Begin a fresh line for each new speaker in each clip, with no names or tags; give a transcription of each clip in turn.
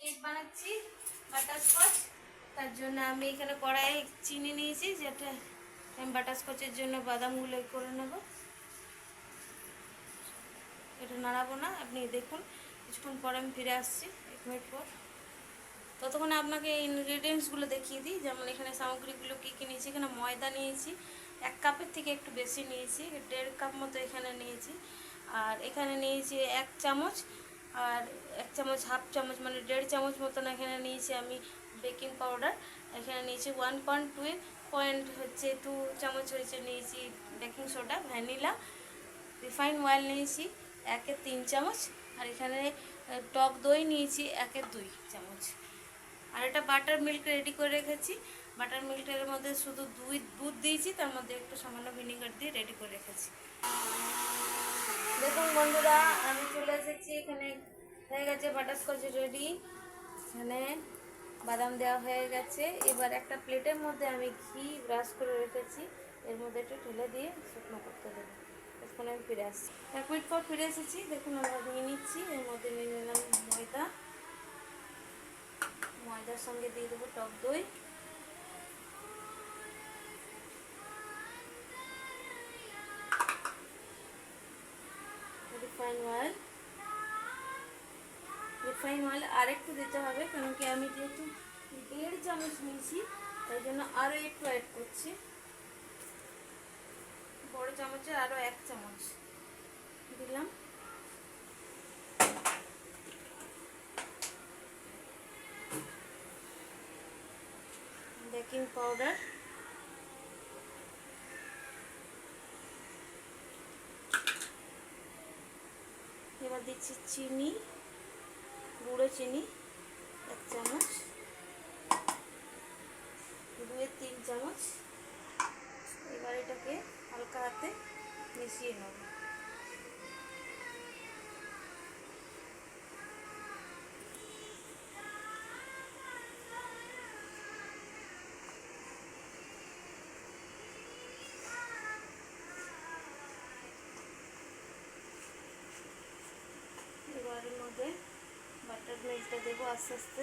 Cake বানাচ্ছি butterscotch তার জন্য আমি এখানে কড়াই চিনি নিয়েছি যেটা আমি বাটারস্কচের জন্য বাদামগুলো করে নেব। এটা নাড়াবো না, আপনি দেখুন। কিছুক্ষণ পরে আমি ফিরে আসছি, এক মিনিট পর। ততক্ষণে আপনাকে ইনগ্রিডিয়েন্টসগুলো দেখিয়ে দিই। যেমন এখানে সামগ্রীগুলো কী কী নিয়েছি, এখানে ময়দা নিয়েছি, এক কাপের থেকে একটু বেশি নিয়েছি, দেড় কাপ মতো এখানে নিয়েছি। আর এখানে নিয়েছি এক চামচ আর এক চামচ, হাফ চামচ মানে দেড় চামচ মতন এখানে নিয়েছি আমি বেকিং পাউডার। এখানে নিয়েছি ওয়ান পয়েন্ট টু পয়েন্ট হচ্ছে টু চামচ হয়েছে নিয়েছি baking soda, vanilla. Refine oil নিয়েছি একের তিন চামচ। আর এখানে টক দই নিয়েছি একের দুই চামচ। আর এটা বাটার মিল্ক রেডি করে রেখেছি। বাটার মিল্কের মধ্যে শুধু দুধ দুধ দিয়েছি, তার মধ্যে একটু সামান্য ভিনিগার দিয়ে রেডি করে রেখেছি। দেখুন বন্ধুরা, আমি চলে এসেছি এখানে। হয়ে গেছে বাটারস্কচ রেডি। এখানে বাদাম দেওয়া হয়ে গেছে। এবার একটা প্লেটের মধ্যে আমি ঘি ব্রাশ করে রেখেছি। এর মধ্যে একটু ঢেলে দিয়ে শুকনো করতে দেবো। তখন আমি ফিরে আসছি। এক মিনিট পর ফিরে এসেছি। দেখুন আমরা নিয়ে নিচ্ছি। এর মধ্যে নিয়ে নিলাম ময়দা। ময়দার সঙ্গে দিয়ে দেবো টক দই। রিফাইন অয়েল রিফাইন অয়েল আরেকটু দিতে হবে, কারণ কি আমি যেহেতু দেড় চামচ নিয়েছি, তাই জন্য আরও একটু অ্যাড করছি। বড় চামচে আরও এক চামচ দিলাম। Baking powder. এবার দিচ্ছি চিনি, গুঁড়ো চিনি, এক চামচ। দুয়ে তিন চামচ। এবার এটাকে হালকা হাতে মিশিয়ে নেব। এর মধ্যে বাটার মিল্কটা দেবো আস্তে আস্তে।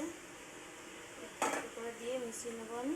করে দিয়ে মিশিয়ে নেব আমি।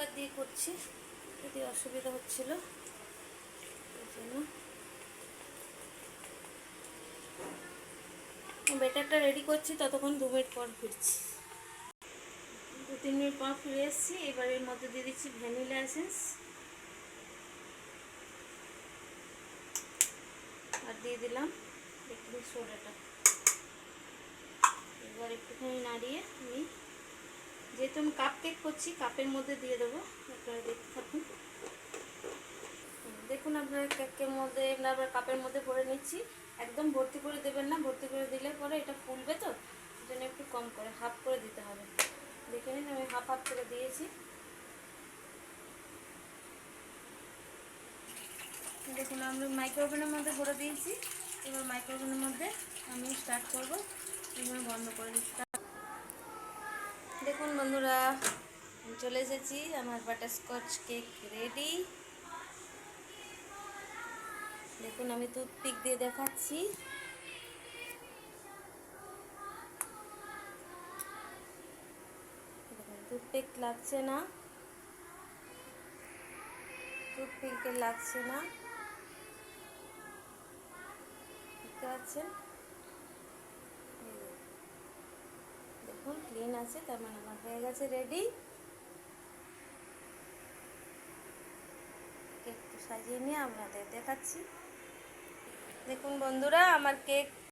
উপর দিয়ে করছি, যদি অসুবিধা হচ্ছিল বেটারটা রেডি করছি, ততক্ষণ দু মিনিট পর ফিরছি। দু তিন মিনিট পর ফিরে এসেছি, এবার এর মধ্যে দিয়ে দিচ্ছি ভ্যানিলা এসেন্স। আর দিয়ে দিলাম বেকিং সোডাটা। এবার একটুখানি নাড়িয়ে আমি যেহেতু আমি কাপ কেক করছি কাপের মধ্যে দিয়ে দেবো। আপনারা দেখতে থাকুন। দেখুন আপনার কেকের মধ্যে আবার কাপের মধ্যে ভরে নিচ্ছি। একদম ভর্তি করে দেবেন না, ভর্তি করে দিলে পরে এটা ফুলবে তো জন্য একটু কম করে হাফ করে দিতে হবে। দেখে নিন, আমি হাফ হাফ করে দিয়েছি। দেখুন, আমি মাইক্রোওভেনের মধ্যে ভরে দিয়েছি। এবার মাইক্রোওভেনের মধ্যে আমি স্টার্ট করব। এখানে বন্ধ করে দিচ্ছি। দেখুন বন্ধুরা চলে এসেছি, আমার বাটারস্কচ কেক রেডি দেখুন, আমি টুথপিক দিয়ে দেখাচ্ছি। টুথপিক লাগছে না। টুথপিকে লাগছে না। দেখতে পাচ্ছেন দেখুন ক্লিন আছে, তার মানে আমার হয়ে গেছে রেডি কেকটা সাজিয়ে নিয়ে আপনাদের দেখাচ্ছি। দেখুন বন্ধুরা, আমার কেক